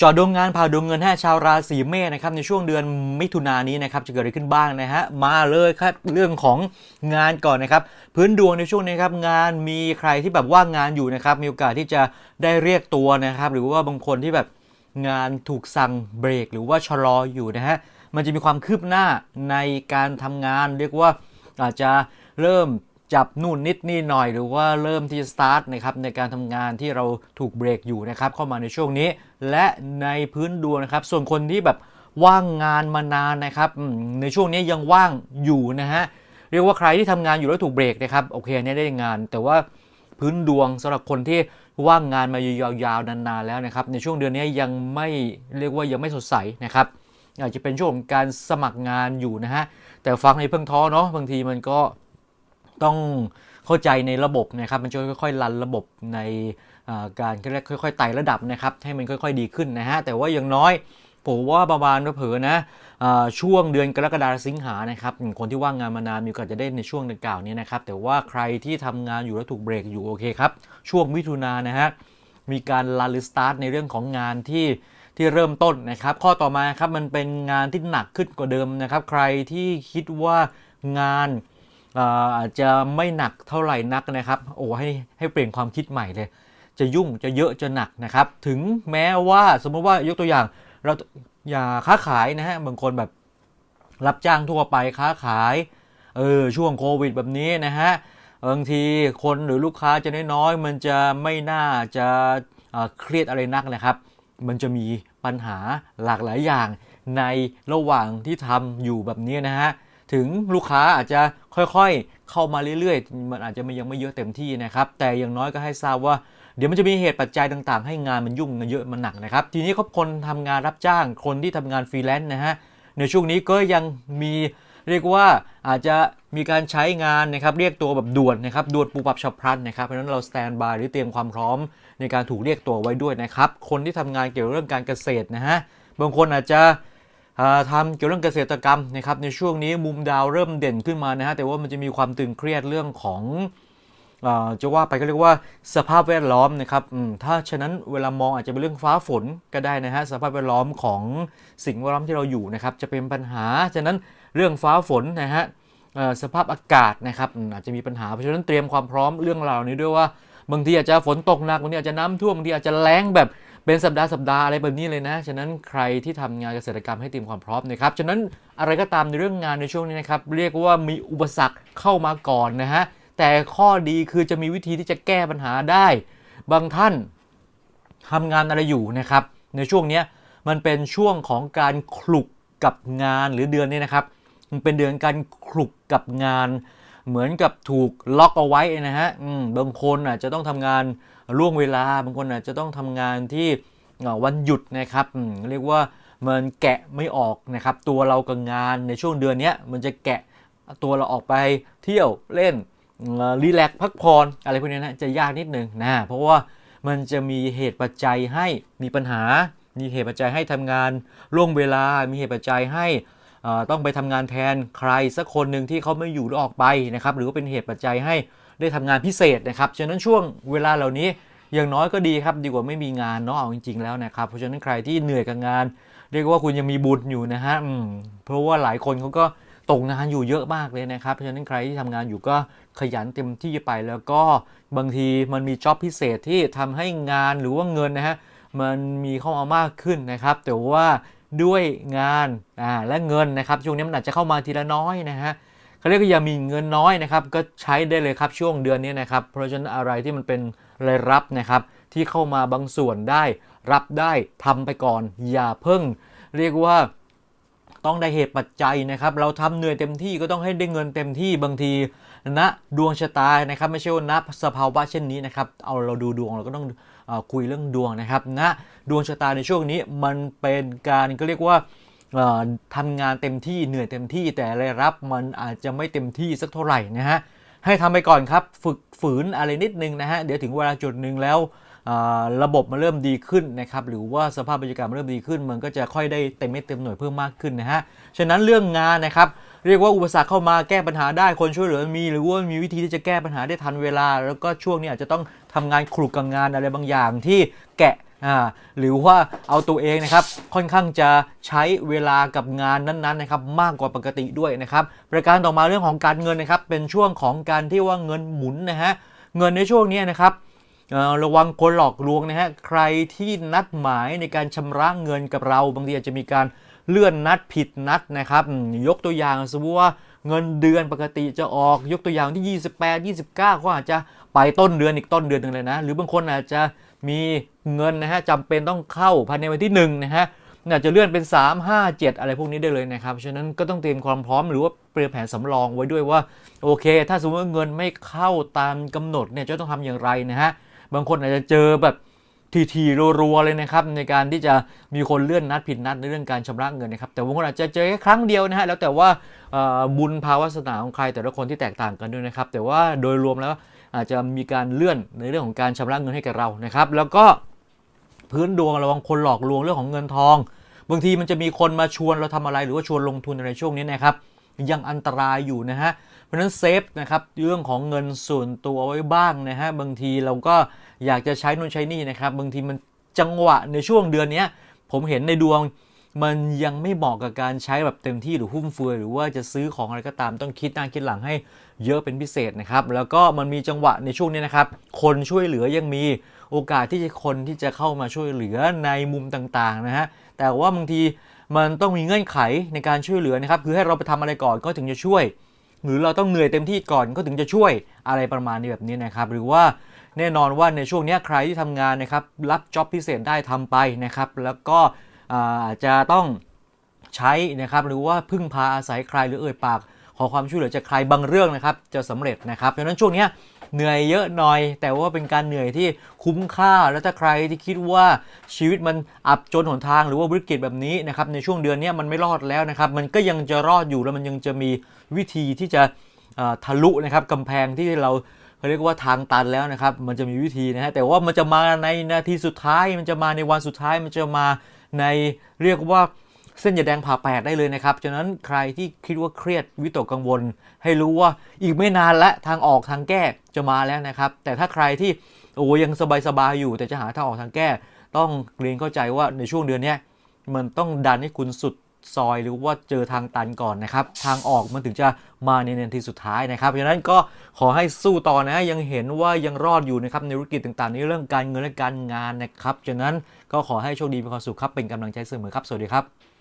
จอดดวงงานผ่าดวงเงินให้ชาวราศีเมษนะครับในช่วงเดือนมิถุนายนนี้นะครับจะเกิดอะไรขึ้นบ้างนะฮะมาเลยครับเรื่องของงานก่อนนะครับ พื้นดวงในช่วงนี้ครับงานมีใครที่แบบว่างงานอยู่นะครับ มีโอกาสที่จะได้เรียกตัวนะครับ หรือว่าบางคนที่แบบงานถูกสั่งเบรก หรือว่าชะลออยู่นะฮะมันจะมีความคืบหน้าในการทำงาน เรียกว่าอาจจะเริ่ม จับนู่นนิดนี่หน่อยหรือว่าเริ่มที่สตาร์ทนะครับในการทำงานที่เราถูกเบรกอยู่นะครับเข้ามาในช่วงนี้ และในพื้นดวงนะครับ ส่วนคนที่แบบว่างงานมานานนะครับในช่วงนี้ยังว่างอยู่นะฮะเรียกว่าใครที่ทำงานอยู่แล้วถูกเบรกนะครับโอเคอันนี้ได้งาน แต่ว่าพื้นดวงสำหรับคนที่ว่างงานมายาวๆนานๆแล้วนะครับ ในช่วงเดือนนี้ยังไม่เรียกว่ายังไม่สดใสนะครับอาจจะเป็นช่วงของการสมัครงานอยู่นะฮะแต่ฟังในเพิ่งท้อเนาะบางทีมันก็ ต้องเข้าใจในระบบนะครับ มันจะค่อยๆรันระบบในอ่าการค่อยๆไต่ระดับนะครับ ให้มันค่อยๆดีขึ้นนะฮะ แต่ว่าอย่างน้อยผมว่าประมาณเผลอนะช่วงเดือนกรกฎาคมสิงหานะครับคนที่ว่างงานมานานมีโอกาสจะได้ในช่วงดังกล่าวนี้นะครับ แต่ว่าใครที่ทำงานอยู่แล้วถูกเบรกอยู่โอเคครับ ช่วงมิถุนายนนะฮะมีการลันหรือสตาร์ทในเรื่องของงานที่ที่เริ่มต้นนะครับ ข้อต่อมาครับมันเป็นงานที่หนักขึ้นกว่าเดิมนะครับ ใครที่คิดว่างาน อาจจะไม่หนักเท่าไหร่นักนะครับ โอ้ให้ให้เปลี่ยนความคิดใหม่เลย จะยุ่งจะเยอะจะหนักนะครับ ถึงแม้ว่าสมมติว่ายกตัวอย่างเราอย่าค้าขายนะฮะบางคนแบบรับจ้างทั่วไปค้าขายเออช่วงโควิดแบบนี้นะฮะบางทีคนหรือลูกค้าจะน้อยๆมันจะไม่น่าจะเอ่อเครียดอะไรนักนะครับ มันจะมีปัญหาหลากหลายอย่างในระหว่างที่ทำอยู่แบบนี้นะฮะ ถึงลูกค้าอาจจะค่อยๆ เข้ามาเรื่อยๆ มันอาจจะยังไม่เยอะเต็มที่นะครับ แต่อย่างน้อยก็ให้ทราบว่าเดี๋ยวมันจะมีเหตุปัจจัยต่างๆ ให้งานมันยุ่งกันเยอะมันหนักนะครับ ทีนี้ครบคนทำงานรับจ้างคนที่ทำงานฟรีแลนซ์นะฮะในช่วงนี้ก็ยังมีเรียกว่าอาจจะมีการใช้งานนะครับเรียกตัวแบบด่วนนะครับด่วนปูปรับฉับพลันนะครับเพราะฉะนั้นเราสแตนบายหรือเตรียมความพร้อมในการถูกเรียกตัวไว้ด้วยนะครับ คนที่ทำงานเกี่ยวกับเรื่องการเกษตรนะฮะบางคนอาจจะ ทำเกี่ยวเรื่องเกษตรกรรมนะครับในช่วงนี้มุมดาวเริ่มเด่นขึ้นมานะฮะแต่ว่ามันจะมีความตึงเครียดเรื่องของจะว่าไปก็เรียกว่าสภาพแวดล้อมนะครับถ้าฉะนั้นเวลามองอาจจะเป็นเรื่องฟ้าฝนก็ได้นะฮะสภาพแวดล้อมของสิ่งแวดล้อมที่เราอยู่นะครับจะเป็นปัญหา ฉะนั้นเรื่องฟ้าฝนนะฮะสภาพอากาศนะครับอาจจะมีปัญหาเพราะฉะนั้นเตรียมความพร้อมเรื่องราวนี้ด้วยว่าบางทีอาจจะฝนตกหนักบางทีอาจจะน้ำท่วมบางทีอาจจะแล้งแบบ เป็นสัปดาห์สัปดาห์อะไรแบบนี้เลยนะ ฉะนั้นใครที่ทำงานเกษตรกรรมให้เตรียมความพร้อมนะครับ ฉะนั้นอะไรก็ตามในเรื่องงานในช่วงนี้นะครับ เรียกว่ามีอุปสรรคเข้ามาก่อนนะฮะ แต่ข้อดีคือจะมีวิธีที่จะแก้ปัญหาได้ บางท่านทำงานอะไรอยู่นะครับ ในช่วงนี้มันเป็นช่วงของการคลุกกับงานหรือเดือนนี้นะครับ มันเป็นเดือนการคลุกกับงาน เหมือนกับถูกล็อกเอาไว้นะฮะบางคนอาจจะต้องทำงานล่วงเวลา บางคนอาจจะต้องทำงานที่วันหยุดนะครับเรียกว่ามันแกะไม่ออกนะครับ ตัวเรากับงานในช่วงเดือนนี้มันจะแกะตัวเราออกไปเที่ยวเล่นรีแลกซ์พักผ่อนอะไรพวกนี้นะจะยากนิดนึงนะเพราะว่ามันจะมีเหตุปัจจัยให้มีปัญหา มีเหตุปัจจัยให้ทำงานล่วงเวลา มีเหตุปัจจัยให้ ต้องไปทำงานแทนใครสักคนหนึ่งที่เขาไม่อยู่หรือออกไปนะครับหรือว่าเป็นเหตุปัจจัยให้ได้ทำงานพิเศษนะครับฉะนั้นช่วงเวลาเหล่านี้อย่างน้อยก็ดีครับดีกว่าไม่มีงานเนาะเอาจริง ๆ แล้วนะครับ เพราะฉะนั้นใครที่เหนื่อยกับงาน เรียกว่าคุณยังมีบุญอยู่นะฮะเพราะว่าหลายคนเขาก็ตกงานอยู่เยอะมากเลยนะครับ เพราะฉะนั้นใครที่ทำงานอยู่ก็ขยันเต็มที่ไป แล้วก็บางทีมันมีจ็อบพิเศษที่ทำให้งานหรือว่าเงินนะฮะมันมีเข้ามามากขึ้นนะครับ แต่ว่า ด้วยงานอ่าและเงินนะครับช่วงนี้มันอาจจะเข้ามาทีละน้อยนะฮะเขาเรียกว่าอย่ามีเงินน้อยนะครับก็ใช้ได้เลยครับช่วงเดือนนี้นะครับเพราะฉะนั้นอะไรที่มันเป็นรายรับนะครับที่เข้ามาบางส่วนได้ รับได้ทำไปก่อน อย่าเพิ่ง เรียกว่าต้องได้เหตุปัจจัยนะครับ เราทำเหนื่อยเต็มที่ก็ต้องให้ได้เงินเต็มที่บางทีณดวงชะตานะครับ ไม่ใช่ว่าณสภาวะเช่นนี้นะครับ เอาเราดูดวงเราก็ต้อง คุยเรื่องดวงนะครับณดวงชะตาในช่วงนี้มันเป็นการก็เรียกว่าเอ่อทำงานเต็มที่เหนื่อยเต็มที่แต่รายรับมันอาจจะไม่เต็มที่สักเท่าไหร่นะฮะให้ทำไปก่อนครับฝึกฝืนอะไรนิดนึงนะฮะเดี๋ยวถึงเวลาจุดหนึ่งแล้วระบบมันเริ่มดีขึ้นนะครับหรือว่าสภาพบรรยากาศมันเริ่มดีขึ้น มันก็จะค่อยได้เต็มเม็ดเต็มหน่วยเพิ่มมากขึ้นนะฮะฉะนั้นเรื่องงานนะครับ เรียกว่าอุปสรรคเข้ามาแก้ปัญหาได้คนช่วยเหลือมี หรือว่ามีวิธีที่จะแก้ปัญหาได้ทันเวลา แล้วก็ช่วงนี้อาจจะต้องทำงานคลุกกับงานอะไรบางอย่างที่แกะหรือว่าเอาตัวเองนะครับค่อนข้างจะใช้เวลากับงานนั้นๆนะครับมากกว่าปกติด้วยนะครับประการต่อมาเรื่องของการเงินนะครับเป็นช่วงของการที่ว่าเงินหมุนนะฮะเงินในช่วงนี้นะครับระวังคนหลอกลวงนะฮะใครที่นัดหมายในการชำระเงินกับเรา บางทีอาจจะมีการ เลื่อนนัดผิดนัดนะครับยกตัวอย่างสมมติว่าเงินเดือนปกติจะออกยกตัวอย่างที่ 28 29ก็อาจจะไปต้นเดือนอีกต้นเดือนหนึ่งเลยนะ หรือบางคนอาจจะมีเงินนะฮะจำเป็นต้องเข้าภายในวันที่1นะฮะอาจจะเลื่อนเป็น 3 5 7 อะไรพวกนี้ได้เลยนะครับ ฉะนั้นก็ต้องเตรียมความพร้อมหรือว่าเตรียมแผนสำรองไว้ด้วยว่า โอเค ถ้าสมมติว่าเงินไม่เข้าตามกำหนดเนี่ยจะต้องทำอย่างไรนะฮะบางคนอาจจะเจอแบบ ทีๆรัวๆเลยนะครับในการที่จะมีคนเลื่อนนัดผิดนัดในเรื่องการชำระเงินนะครับแต่บางคนอาจจะเจอแค่ครั้งเดียวนะฮะแล้วแต่ว่าบุญภาวาสนาของใครแต่ละคนที่แตกต่างกันด้วยนะครับแต่ว่าโดยรวมแล้วอาจจะมีการเลื่อนในเรื่องของการชำระเงินให้กับเรานะครับแล้วก็พื้นดวงระวังคนหลอกลวงเรื่องของเงินทอง บางทีมันจะมีคนมาชวนเราทำอะไรหรือว่าชวนลงทุนอะไรช่วงนี้นะครับ ยังอันตรายอยู่นะฮะ เพราะฉะนั้นเซฟนะครับเรื่องของเงินส่วนตัวไว้บ้างนะฮะ บางทีเราก็อยากจะใช้นู่นใช้นี่นะครับ บางทีมันจังหวะในช่วงเดือนนี้ผมเห็นในดวงมันยังไม่เหมาะกับการใช้แบบเต็มที่หรือฟุ่มเฟือยหรือว่าจะซื้อของอะไรก็ตามต้องคิดหน้าคิดหลังให้เยอะเป็นพิเศษนะครับ แล้วก็มันมีจังหวะในช่วงนี้นะครับ คนช่วยเหลือยังมีโอกาสที่จะคนที่จะเข้ามาช่วยเหลือในมุมต่างๆนะฮะแต่ว่าบางที มันต้องมีเงื่อนไขในการช่วยเหลือนะครับ คือให้เราไปทำอะไรก่อนก็ถึงจะช่วย หรือเราต้องเหนื่อยเต็มที่ก่อนก็ถึงจะช่วยอะไรประมาณนี้แบบนี้นะครับ หรือว่าแน่นอนว่าในช่วงนี้ใครที่ทำงานนะครับรับจ็อบพิเศษได้ทำไปนะครับ แล้วก็อ่าอาจจะต้องใช้นะครับ หรือว่าพึ่งพาอาศัยใครหรือเอ่ยปาก ขอความช่วยเหลือจากใครบางเรื่องนะครับจะสำเร็จนะครับดังนั้นช่วงนี้เหนื่อยเยอะหน่อย แต่ว่าเป็นการเหนื่อยที่คุ้มค่า แล้วถ้าใครที่คิดว่าชีวิตมันอับจนหนทางหรือว่าวิกฤตแบบนี้นะครับในช่วงเดือนนี้มันไม่รอดแล้วนะครับมันก็ยังจะรอดอยู่แล้วมันยังจะมีวิธีที่จะทะลุนะครับกำแพงที่เราเขาเรียกว่าทางตันแล้วนะครับ มันจะมีวิธีนะฮะ แต่ว่ามันจะมาในนาทีสุดท้าย มันจะมาในวันสุดท้าย มันจะมาในเรียกว่า เส้นยาแดงผ่าแปดได้เลยนะครับฉะนั้นใครที่คิดว่าเครียดวิตกกังวล ให้รู้ว่าอีกไม่นานและทางออกทางแก้จะมาแล้วนะครับ แต่ถ้าใครที่โอ้ยังสบายๆอยู่ แต่จะหาทางออกทางแก้ ต้องเรียนเข้าใจว่าในช่วงเดือนนี้มันต้องดันให้คุณสุดซอยหรือว่าเจอทางตันก่อนนะครับ ทางออกมันถึงจะมาในนาทีสุดท้ายนะครับฉะนั้นก็ขอให้สู้ต่อนะยังเห็นว่ายังรอดอยู่นะครับในธุรกิจต่างๆในเรื่องการเงินและการงานนะครับฉะนั้นก็ขอให้โชคดีมีความสุขครับเป็นกำลังใจเสมอครับ สวัสดีครับ